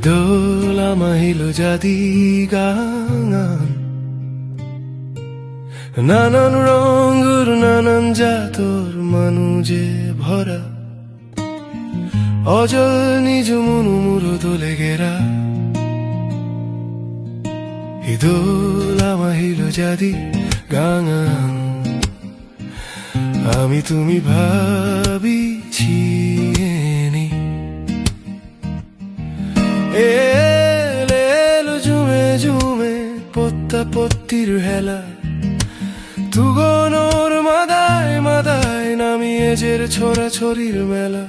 Idola mahilo jadi নানান রঙুর নানান জাতর মানুজে ভরা অজল নিজ মনুমুর দোলে গেরা ইদোলা মাহিল জাদি গাঙান আমি তুমি ভাবি পত্তির হেলা। তুগনর মাদায় মাদায় নামিয়ে জের ছোড়া ছড়ির মেলা।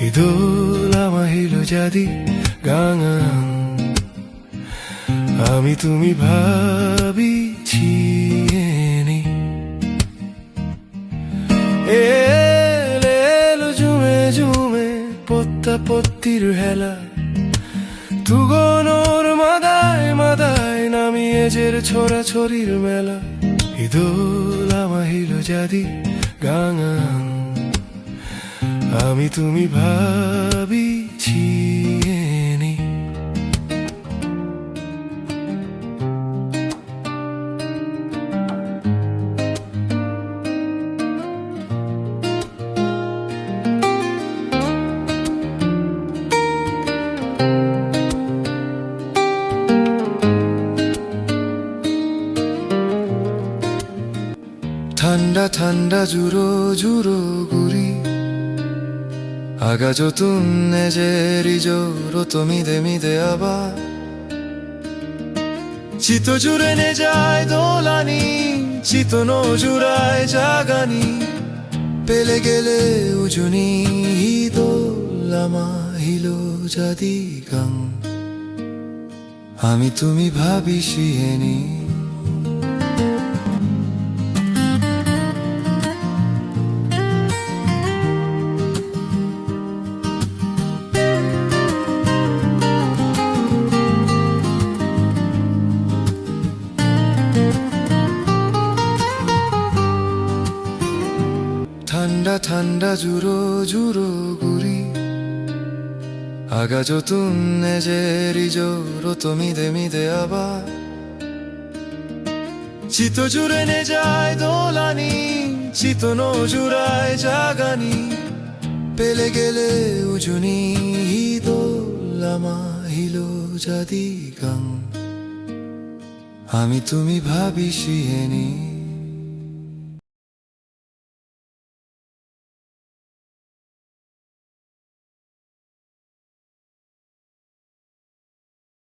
হিদোলা মাহিল জাদি গাঙান আমি তুমি ভাবিছি এনে। এলো জুমে জুমে পত্তা পত্তির হেলা। মাদায় নামিয়ে জের ছোড়া ছড়ির মেলা। হিদোলা আমাহিল জাদি গাঙান আমি তুমি ভাবিছি ঠান্ডা ঠান্ডা জুরো জুরো গুরি আগা যতুন নেজেরি জোরো তো মিদে মিদে আবার চিত জুড়ে নে যায় দোলানি, চিত জুড়ায় জাগানি। পেলে গেলে উজুনি দোলামা হিলো জাদি গাং। আমি তুমি ভাবি ভাবিসিয়েনি ঠান্ডা ঠান্ডা জুরো জুরো গুরি আগা যতুন নেজেরি জোরো তো মিদে মিদে আবার চিত জুড়ে নে যায় দোলানি, চিত জুড়ায় জাগানি। পেলে গেলে উজুনি দোলামা হিলো জাদি গাং। আমি তুমি ভাবি ভাবিসিয়েনি